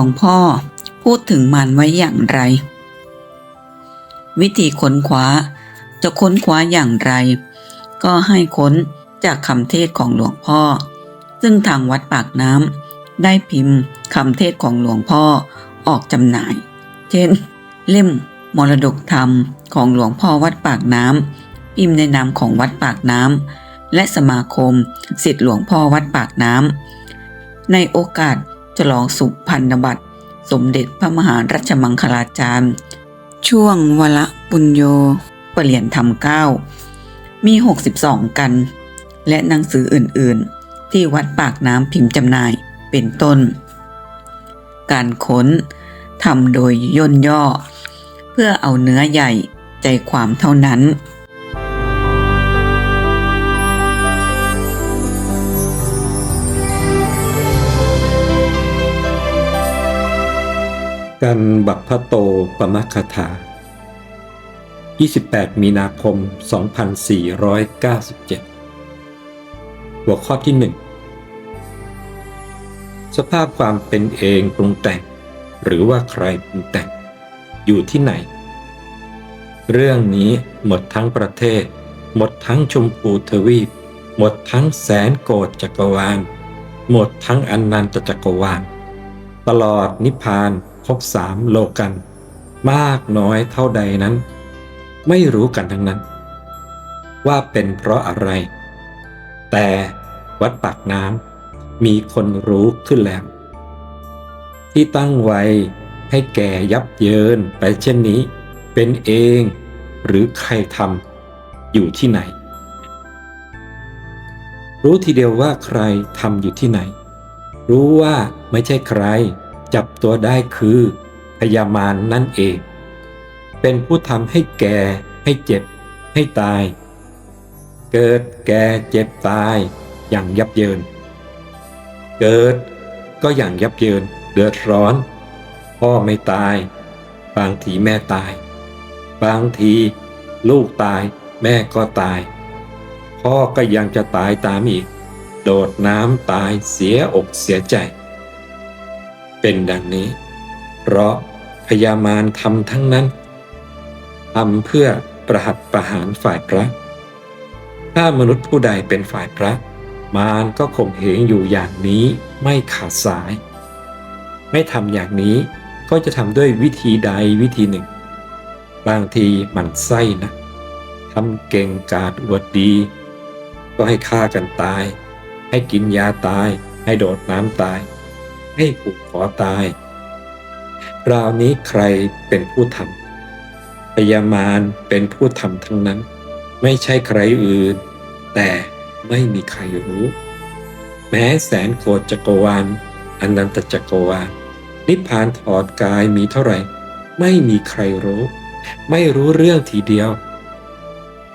วงพ่อ พูดถึงมันไว้อย่างไร วิธีค้นคว้า จะค้นคว้าอย่างไร ก็ให้ค้นจากคำเทศของหลวงพ่อ ซึ่งทางวัดปากน้ำได้พิมพ์คำเทศของหลวงพ่อออกจำหน่าย เช่น เล่มมรดกธรรมของหลวงพ่อวัดปากน้ำพิมพ์ในนามของวัดปากน้ำและสมาคมสิทธิหลวงพ่อวัดปากน้ำในโอกาส ฉลองสุพรรณบัตร สมเด็จพระมหารัชมังคลาจารย์ ช่วงวละปุญโยเปลี่ยนธรรมเก้ามี 62 กัน และหนังสืออื่นๆ ที่วัดปากน้ำพิมพ์จำหน่ายเป็นต้น การค้นทำโดยย่นย่อ เพื่อเอาเนื้อใหญ่ใจความเท่านั้น กันบัพพโตปมคถา 28 มีนาคม 2497 หัวข้อที่ 1 สภาพความเป็นเองปรุงแต่ง หรือว่าใครปรุงแต่ง อยู่ที่ไหน เรื่องนี้หมดทั้งประเทศ หมดทั้งชมพูทวีป หมดทั้งแสนโกดจักรวาล หมดทั้งอนันตจักรวาล ตลอดนิพพาน พบสามโลกัน มากน้อยเท่าใดนั้น ไม่รู้กันทั้งนั้น ว่าเป็นเพราะอะไร แต่วัดปากน้ำมีคนรู้ขึ้นแล้ว ที่ตั้งไว้ให้แก่ยับเยินไปเช่นนี้ เป็นเองหรือใครทำอยู่ที่ไหน รู้ทีเดียวว่าใครทำอยู่ที่ไหน รู้ว่าไม่ใช่ใคร จับตัวได้คือพยามารนนั่นเอง เป็นผู้ทำให้แก่ ให้เจ็บ ให้ตาย เกิดแก่เจ็บตายอย่างยับเยิน เกิดก็อย่างยับเยินเดือดร้อน พ่อไม่ตาย บางทีแม่ตาย บางทีลูกตายแม่ก็ตาย พ่อก็ยังจะตายตามอีก โดดน้ำตายเสียอกเสียใจ เป็นดังนี้ เพราะพยามารทำทั้งนั้นทำเพื่อประหัตประหารฝ่ายพระ ถ้ามนุษย์ผู้ใดเป็นฝ่ายพระ มารก็ข่มเหงอยู่อย่างนี้ไม่ขาดสาย ไม่ทำอย่างนี้ก็จะทำด้วยวิธีใดวิธีหนึ่ง บางทีหมันไส้นะทำเก่งกาดอวดดี ก็ให้ฆ่ากันตาย ให้กินยาตาย ให้โดดน้ำตาย ให้ผูกคอตาย คราวนี้ใครเป็นผู้ทำพยามารเป็นผู้ทำทั้งนั้น ไม่ใช่ใครอื่น แต่ไม่มีใครรู้ แม้แสนโกดจักรวาลอนันตจักรวาลนิพพานถอดกายมีเท่าไหร่ ไม่มีใครรู้ ไม่รู้เรื่องทีเดียว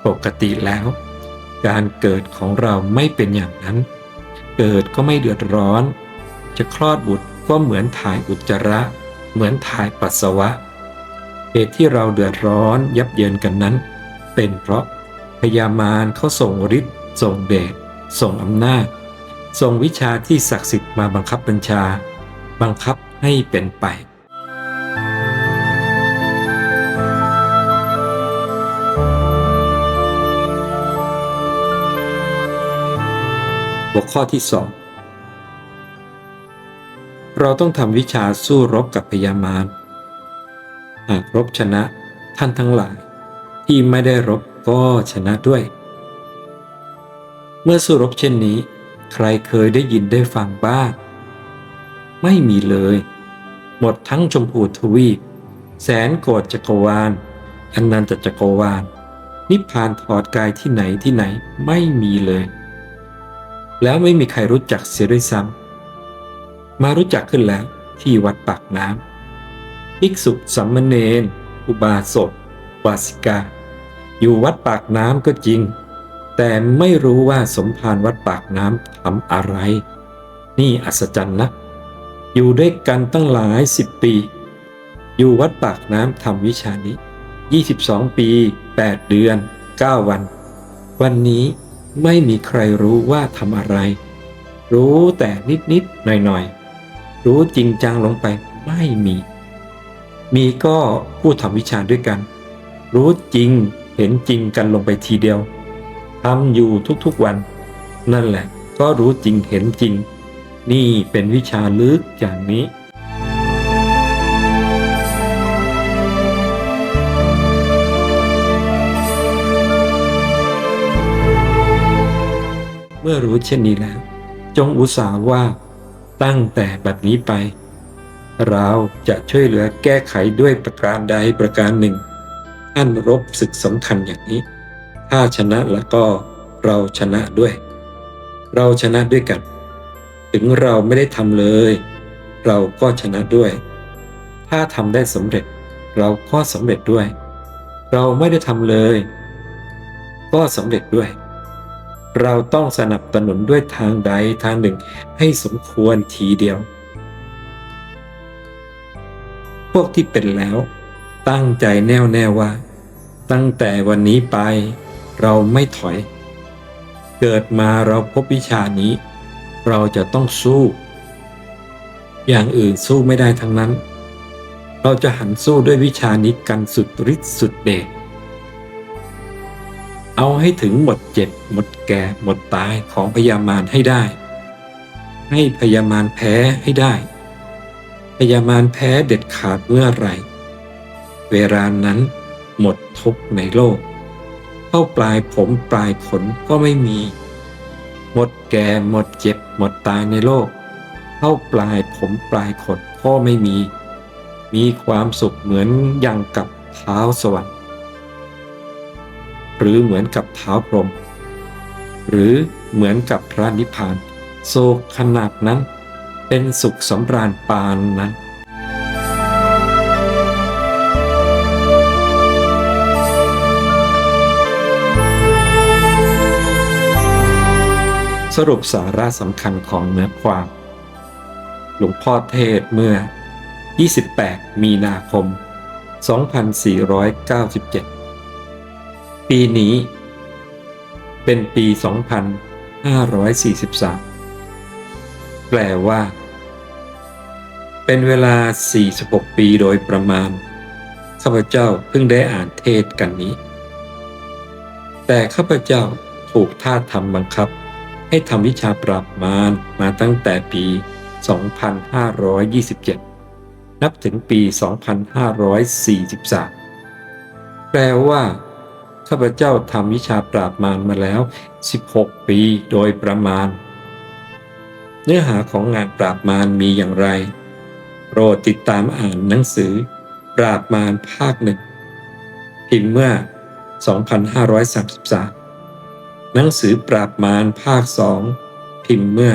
ปกติแล้ว การเกิดของเราไม่เป็นอย่างนั้น เกิดก็ไม่เดือดร้อน จะคลอดบุตรก็เหมือนถ่ายอุจจาระ เหมือนถ่ายปัสสาวะ เหตุที่เราเดือดร้อนยับเยินกันนั้น เป็นเพราะพยามารเขาส่งฤทธิ์ส่งเดชส่งอำนาจ ส่งวิชาที่ศักดิ์สิทธิ์มาบังคับบัญชา บังคับให้เป็นไปหัวข้อที่สอง เราต้องทำวิชาสู้รบกับพยามารหากรบชนะท่านทั้งหลาย ที่ไม่ได้รบก็ชนะด้วย เมื่อสู้รบเช่นนี้ ใครเคยได้ยินได้ฟังบ้างไม่มีเลย หมดทั้งชมพูทวีป แสนโกดจักรวาลอันันตจักรวาล นิพพานถอดกายที่ไหนที่ไหนไม่มีเลย แล้วไม่มีใครรู้จักเสียด้วยซ้ำ มารู้จักขึ้นแล้วที่วัดปากน้ำภิกษุสัมมเนนอุบาสกวาสิกา อยู่วัดปากน้ำก็จริง แต่ไม่รู้ว่าสมภารวัดปากน้ำทำอะไร นี่อัศจรรย์นะ อยู่ด้วยกันตั้งหลายสิบปี อยู่วัดปากน้ำทำวิชานี้ 22 ปี 8 เดือน 9 วัน วันนี้ไม่มีใครรู้ว่าทำอะไร รู้แต่นิด ๆ หน่อย ๆ รู้จริงจังลงไปไม่มี มีก็ผู้ทำวิชาด้วยกัน รู้จริงเห็นจริงกันลงไปทีเดียวทำอยู่ทุกๆวัน นั่นแหละ ก็รู้จริงเห็นจริง นี่เป็นวิชาลึกอย่างนี้เมื่อรู้เช่นนี้แล้ว จงอุตสาห์ว่า ตั้งแต่บัดนี้ไป เราจะช่วยเหลือแก้ไขด้วยประการใดประการหนึ่งอันรบศึกสำคัญอย่างนี้ ถ้าชนะแล้วก็เราชนะด้วย เราชนะด้วยกัน ถึงเราไม่ได้ทำเลย เราก็ชนะด้วย ถ้าทำได้สำเร็จ เราก็สำเร็จด้วย เราไม่ได้ทำเลย ก็สำเร็จด้วย เราต้องสนับสนุนด้วยทางใดทางหนึ่งให้สมควรทีเดียว พวกที่เป็นแล้ว ตั้งใจแน่วแน่ว่า ตั้งแต่วันนี้ไป เราไม่ถอย เกิดมาเราพบวิชานี้ เราจะต้องสู้ อย่างอื่นสู้ไม่ได้ทั้งนั้น เราจะหันสู้ด้วยวิชานี้กันสุดฤทธิ์สุดเดช เอาให้ถึงหมดเจ็บ หมดแก่ หมดตายของพยามารให้ได้ ให้พยามารแพ้ให้ได้ พยามารแพ้เด็ดขาดเมื่อไหร่เวลานั้นหมดทุกในโลก เข้าปลายผมปลายขนก็ไม่มี หมดแก่หมดเจ็บ หมดตายในโลก เข้าปลายผมปลายขนก็ไม่มี มีความสุขเหมือนอย่างกับเท้าสวรรค์ หรือเหมือนกับเท้าพรหมหรือเหมือนกับพระนิพพาน โศกขนาดนั้น เป็นสุขสำราญปานนั้นสรุปสาระสำคัญของเนื้อความ หลวงพ่อเทศเมื่อ 28 มีนาคม 2497 ปีนี้ เป็นปี 2543 แปลว่า เป็นเวลา 46 ปีโดยประมาณ ข้าพเจ้าเพิ่งได้อ่านเทศกันนี้ แต่ข้าพเจ้าถูกท่าทำบังคับ ให้ทำวิชาปราบมารมาตั้งแต่ปี 2527 นับถึงปี 2543 แปลว่า ข้าพเจ้าทำวิชาปราบมารมาแล้ว 16 ปีโดยประมาณ เนื้อหาของงานปราบมารมีอย่างไร โปรดติดตามอ่านหนังสือ ปราบมารภาคหนึ่งพิมพ์เมื่อ 2533 หนังสือปราบมารภาคสองพิมพ์เมื่อ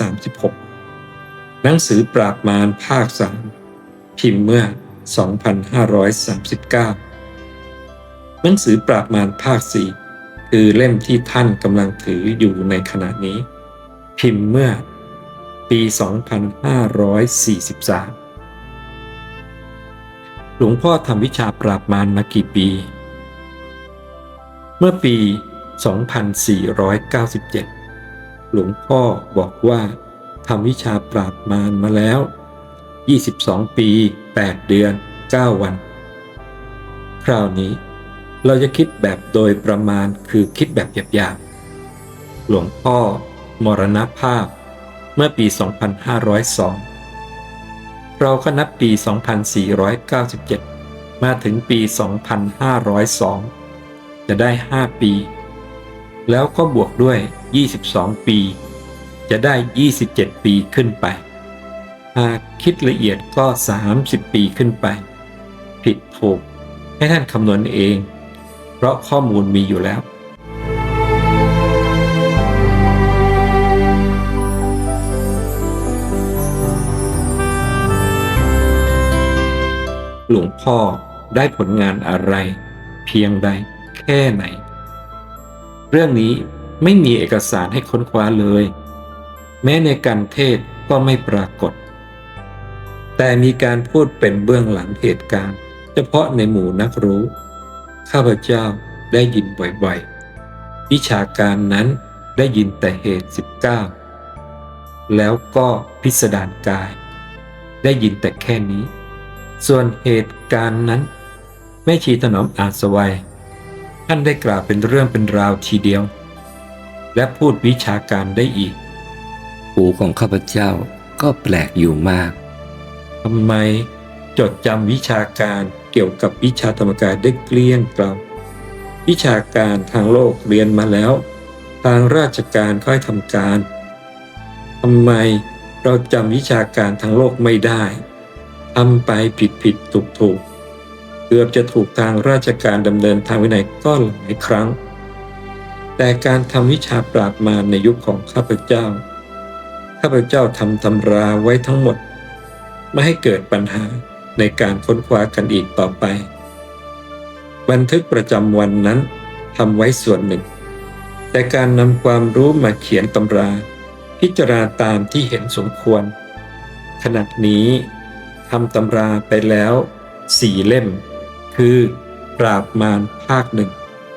2536 หนังสือปราบมารภาคสามพิมพ์เมื่อ 2539 หนังสือปราบมารภาคสี่คือเล่มที่ท่านกำลังถืออยู่ในขณะนี้ พิมพ์เมื่อปี 2543 หลวงพ่อทำวิชาปราบมารมากี่ปี เมื่อปี 2497 หลวงพ่อบอกว่าทำวิชาปราบมารมาแล้ว 22 ปี 8 เดือน 9 วัน คราวนี้ เราจะคิดแบบโดยประมาณคือคิดแบบหยาบๆ หลวงพ่อ มรณภาพ เมื่อปี 2502 เราก็นับปี 2497 มาถึงปี 2502 จะได้ 5 ปี แล้วก็บวกด้วย 22 ปี จะได้ 27 ปีขึ้นไป หากคิดละเอียดก็ 30 ปีขึ้นไป ผิดถูกให้ท่านคำนวณเอง เพราะข้อมูลมีอยู่แล้ว หลวงพ่อได้ผลงานอะไร เพียงใด แค่ไหน เรื่องนี้ไม่มีเอกสารให้ค้นคว้าเลย แม้ในการเทศก็ไม่ปรากฏ แต่มีการพูดเป็นเบื้องหลังเหตุการณ์ เฉพาะในหมู่นักรู้ ข้าพเจ้าได้ยินบ่อยๆ วิชาการนั้นได้ยินแต่เหตุ 19 แล้วก็พิสดารกาย ได้ยินแต่แค่นี้ ส่วนเหตุการณ์นั้น แม่ชีถนอมอาสวัย ท่านได้กล่าวเป็นเรื่องเป็นราวทีเดียว และพูดวิชาการได้อีก หูของข้าพเจ้าก็แปลกอยู่มากทำไมจดจำวิชาการ เกี่ยวกับวิชาธรรมกายได้เกลี้ยงกล่าวิชาการทางโลกเรียนมาแล้ว ทางราชการค่อยทำการทำไมเราจำวิชาการทางโลกไม่ได้ทำไปผิดผิดถูกถูกเกือบจะถูกทางราชการดำเนินทางวินัยก็หลายครั้ง แต่การทำวิชาปราบมารในยุคของข้าพเจ้า ข้าพเจ้าทำตำราไว้ทั้งหมด ไม่ให้เกิดปัญหา ในการค้นคว้ากันอีกต่อไป บันทึกประจำวันนั้นทำไว้ส่วนหนึ่ง แต่การนำความรู้มาเขียนตำรา พิจารณาตามที่เห็นสมควร ขณะนี้ทำตำราไปแล้วสี่เล่ม คือปราบมารภาคหนึ่ง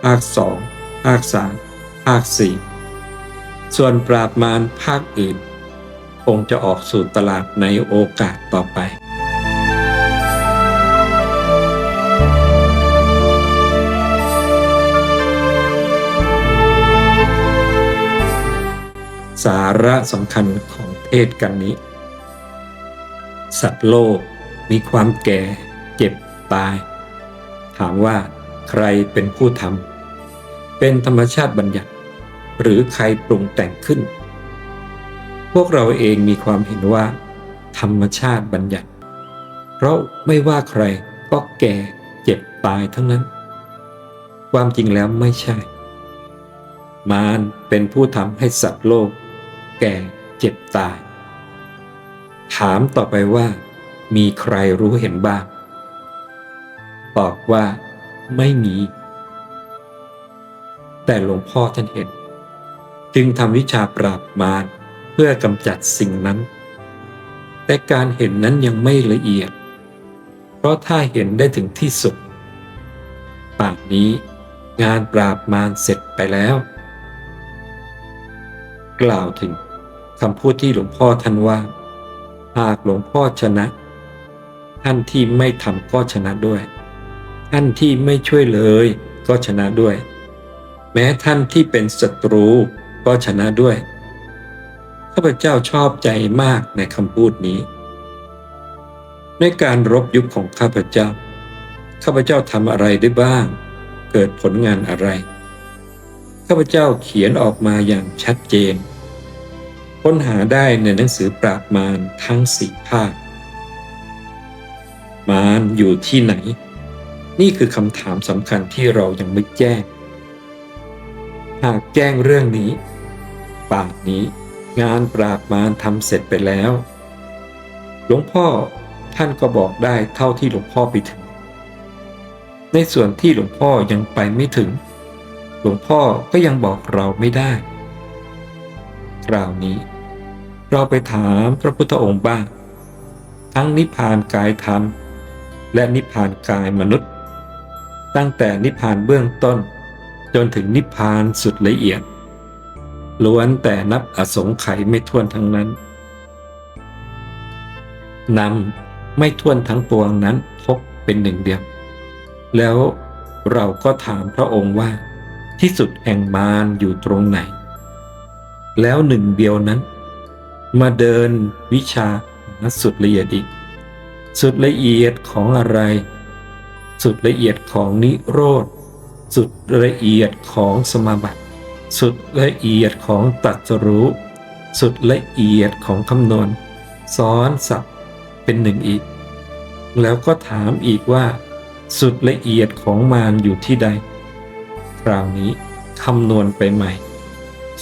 ภาคสองภาคสามภาคสี่ส่วนปราบมารภาคอื่น คงจะออกสู่ตลาดในโอกาสต่อไป สาระสำคัญของเทศกันนี้ สัตว์โลกมีความแก่เจ็บตาย ถามว่าใครเป็นผู้ทำเป็นธรรมชาติบัญญัติ หรือใครปรุงแต่งขึ้น พวกเราเองมีความเห็นว่า ธรรมชาติบัญญัติ เพราะไม่ว่าใครก็แก่เจ็บตายทั้งนั้น ความจริงแล้วไม่ใช่ มารเป็นผู้ทำให้สัตว์โลก แก่เจ็บตาย ถามต่อไปว่า มีใครรู้เห็นบ้าง ตอบว่าไม่มี แต่หลวงพ่อท่านเห็น จึงทำวิชาปราบมารเพื่อกำจัดสิ่งนั้น แต่การเห็นนั้นยังไม่ละเอียด เพราะถ้าเห็นได้ถึงที่สุดป่านนี้งานปราบมารเสร็จไปแล้ว กล่าวถึง คำพูดที่หลวงพ่อท่านว่า หากหลวงพ่อชนะ ท่านที่ไม่ทำก็ชนะด้วย ท่านที่ไม่ช่วยเลยก็ชนะด้วย แม้ท่านที่เป็นศัตรูก็ชนะด้วยข้าพเจ้าชอบใจมากในคำพูดนี้ ในการรบยุคของข้าพเจ้า ข้าพเจ้าทำอะไรได้บ้าง เกิดผลงานอะไร ข้าพเจ้าเขียนออกมาอย่างชัดเจน ค้นหาได้ในหนังสือปราบมารทั้งสี่ภาค มารอยู่ที่ไหน นี่คือคำถามสำคัญที่เรายังไม่แจ้ง หากแจ้งเรื่องนี้ป่านนี้งานปราบมารทำเสร็จไปแล้ว หลวงพ่อท่านก็บอกได้เท่าที่หลวงพ่อไปถึง ในส่วนที่หลวงพ่อยังไปไม่ถึง หลวงพ่อก็ยังบอกเราไม่ได้ คราวนี้ เราไปถามพระพุทธองค์บ้าง ทั้งนิพพานกายธรรม และนิพพานกายมนุษย์ ตั้งแต่นิพพานเบื้องต้น จนถึงนิพพานสุดละเอียด ล้วนแต่นับอสงไขยไม่ท้วนทั้งนั้นนำไม่ท้วนทั้งปวงนั้นพบเป็นหนึ่งเดียว แล้วเราก็ถามพระองค์ว่า ที่สุดแห่งมารอยู่ตรงไหน แล้วหนึ่งเดียวนั้น มาเดินวิชาสุดละเอียดอีก สุดละเอียดของอะไร สุดละเอียดของนิโรธ สุดละเอียดของสมาบัติ สุดละเอียดของตรัสรู้ สุดละเอียดของคำนวณ ซ้อนสับเป็นหนึ่งอีก แล้วก็ถามอีกว่า สุดละเอียดของมารอยู่ที่ใด คราวนี้คำนวณไปใหม่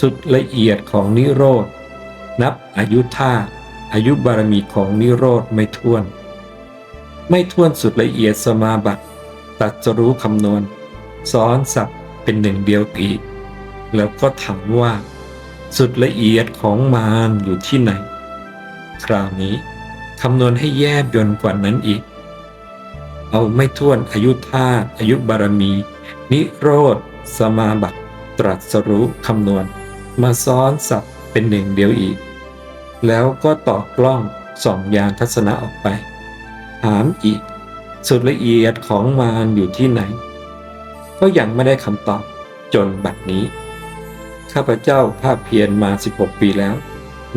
สุดละเอียดของนิโรธ นับอายุท่าอายุบารมีของนิโรธไม่ท้วน ไม่ท้วนสุดละเอียดสมาบัติตัดจะรู้คำนวณซ้อนสับเป็นหนึ่งเดียวอีก แล้วก็ถามว่า สุดละเอียดของมารอยู่ที่ไหน คราวนี้คำนวณให้แยบยนต์กว่านั้นอีก เอาไม่ท้วนอายุธาตุอายุบารมี นิโรธ สมาบัติตรัสรู้คำนวณ มาซ้อนสับเป็นหนึ่งเดียวอีก แล้วก็ต่อกล้องส่องยานทัศนะออกไป ถามอีก สุดละเอียดของมารอยู่ที่ไหน ก็ยังไม่ได้คำตอบจนบัดนี้ ข้าพเจ้าภาพเพียรมา 16 ปีแล้ว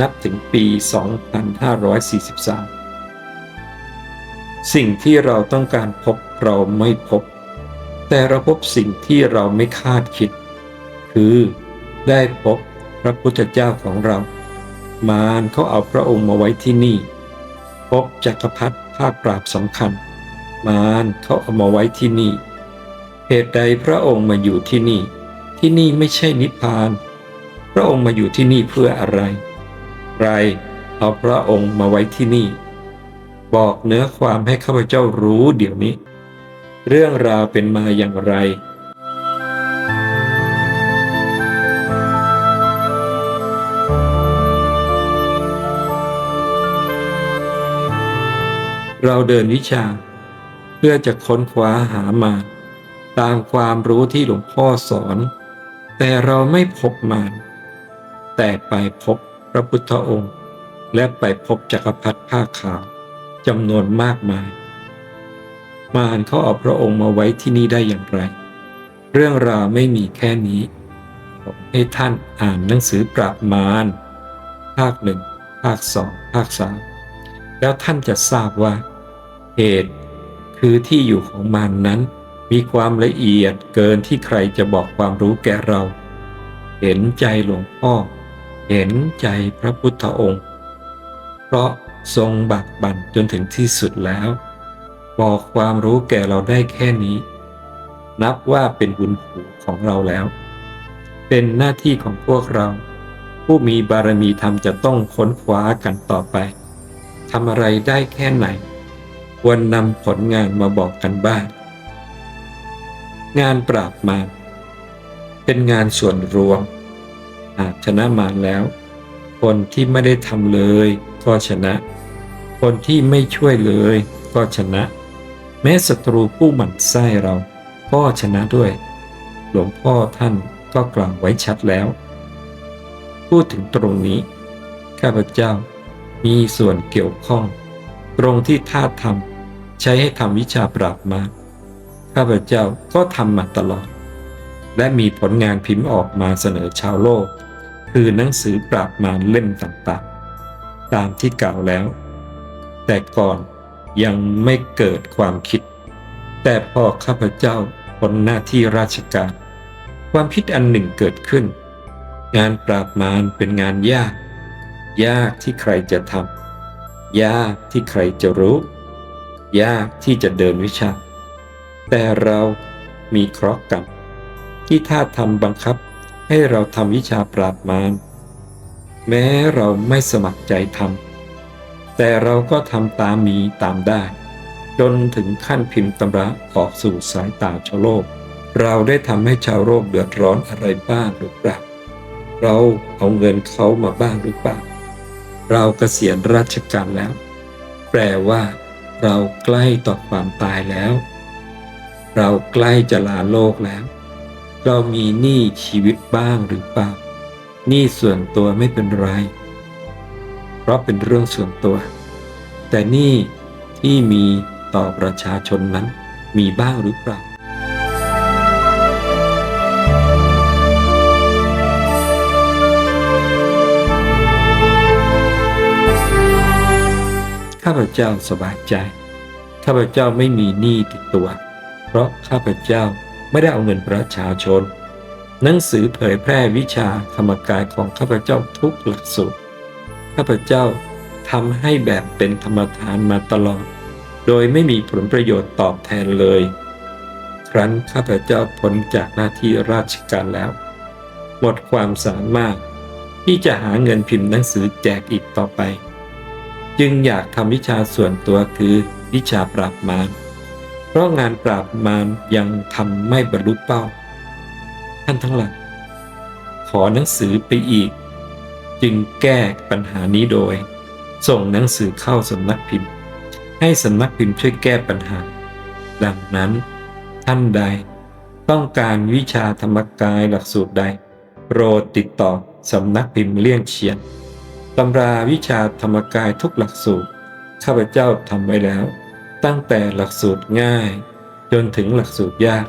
นับถึงปี 2543 สิ่งที่เราต้องการพบเราไม่พบ แต่เราพบสิ่งที่เราไม่คาดคิด คือได้พบพระพุทธเจ้าของเรา มารเขาเอาพระองค์มาไว้ที่นี่ พบจักรพรรดิภาคปราบสำคัญ มารเขาเอามาไว้ที่นี่เหตุใดพระองค์มาอยู่ที่นี่ ที่นี่ไม่ใช่นิพพาน พระองค์มาอยู่ที่นี่เพื่ออะไรใครเอาพระองค์มาไว้ที่นี่ บอกเนื้อความให้ข้าพเจ้ารู้เดี๋ยวนี้ เรื่องราวเป็นมาอย่างไร เราเดินวิชา เพื่อจะค้นคว้าหามา ตามความรู้ที่หลวงพ่อสอน แต่เราไม่พบมารแต่ไปพบพระพุทธองค์ และไปพบจักรพรรดิผ้าขาวจำนวนมากมาย มารเขาเอาพระองค์มาไว้ที่นี่ได้อย่างไร เรื่องราวไม่มีแค่นี้ผมให้ท่านอ่านหนังสือปราบมารภาคหนึ่งภาคสองภาคสามแล้วท่านจะทราบว่า เหตุ คือที่อยู่ของมารนนั้น มีความละเอียดเกินที่ใครจะบอกความรู้แก่เรา เห็นใจหลวงพ่อ เห็นใจพระพุทธองค์ เพราะทรงบักบั่นจนถึงที่สุดแล้ว บอกความรู้แก่เราได้แค่นี้ นับว่าเป็นบุญผูของเราแล้ว เป็นหน้าที่ของพวกเรา ผู้มีบารมีธรรมจะต้องค้นคว้ากันต่อไปทำอะไรได้แค่ไหน ควรนำผลงานมาบอกกันบ้าง งานปราบมารเป็นงานส่วนรวมหากชนะมารแล้ว คนที่ไม่ได้ทำเลยก็ชนะ คนที่ไม่ช่วยเลยก็ชนะ แม้ศัตรูผู้หมั่นไส้เราก็ชนะด้วย หลวงพ่อท่านก็กล่าวไว้ชัดแล้ว พูดถึงตรงนี้ ข้าพเจ้ามีส่วนเกี่ยวข้อง ตรงที่ท่าทำ ใช้ให้ทำวิชาปราบมาข้าพเจ้าก็ทำมาตลอด และมีผลงานพิมพ์ออกมาเสนอชาวโลก คือหนังสือปราบมารเล่มต่างๆ ตามที่กล่าวแล้ว แต่ก่อนยังไม่เกิดความคิด แต่พอข้าพเจ้าพ้นหน้าที่ราชการ ความคิดอันหนึ่งเกิดขึ้น งานปราบมารเป็นงานยาก ยากที่ใครจะทำยากที่ใครจะรู้ ยากที่จะเดินวิชา แต่เรามีเคราะห์กรรมที่ท่าทำบังคับให้เราทำวิชาปราบมารแม้เราไม่สมัครใจทำแต่เราก็ทำตามมีตามได้ จนถึงขั้นพิมพ์ตำราออกสู่สายตาชาวโลก เราได้ทำให้ชาวโลกเดือดร้อนอะไรบ้างหรือเปล่าเราเอาเงินเขามาบ้างหรือเปล่า เราเกษียณราชการแล้ว แปลว่า เราใกล้ต่อความตายแล้ว เราใกล้จะลาโลกแล้ว เรามีหนี้ชีวิตบ้างหรือเปล่าหนี้ส่วนตัวไม่เป็นไร เพราะเป็นเรื่องส่วนตัว แต่หนี้ที่มีต่อประชาชนนั้นมีบ้างหรือเปล่า ข้าพเจ้าสบายใจ ข้าพเจ้าไม่มีหนี้ติดตัว เพราะข้าพเจ้าไม่ได้เอาเงินประชาชน หนังสือเผยแพร่วิชาธรรมกายของข้าพเจ้าทุกหลักสูตร ข้าพเจ้าทำให้แบบเป็นธรรมทานมาตลอด โดยไม่มีผลประโยชน์ตอบแทนเลย ครั้นข้าพเจ้าพ้นจากหน้าที่ราชการแล้ว หมดความสามารถที่จะหาเงินพิมพ์หนังสือแจกอีกต่อไป จึงอยากทำวิชาส่วนตัวคือวิชาปราบมารเพราะงานปราบมารยังทำไม่บรรลุเป้า ท่านทั้งหลายขอหนังสือไปอีก จึงแก้ปัญหานี้โดย ส่งหนังสือเข้าสำนักพิมพ์ ให้สำนักพิมพ์ช่วยแก้ปัญหา ดังนั้น ท่านใดต้องการวิชาธรรมกายหลักสูตรใด โปรดติดต่อสำนักพิมพ์เลี่ยงเชียน ตำราวิชาธรรมกายทุกหลักสูตร ข้าพเจ้าทำไว้แล้ว ตั้งแต่หลักสูตรง่าย จนถึงหลักสูตรยาก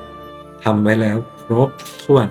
ทำไว้แล้วครบถ้วน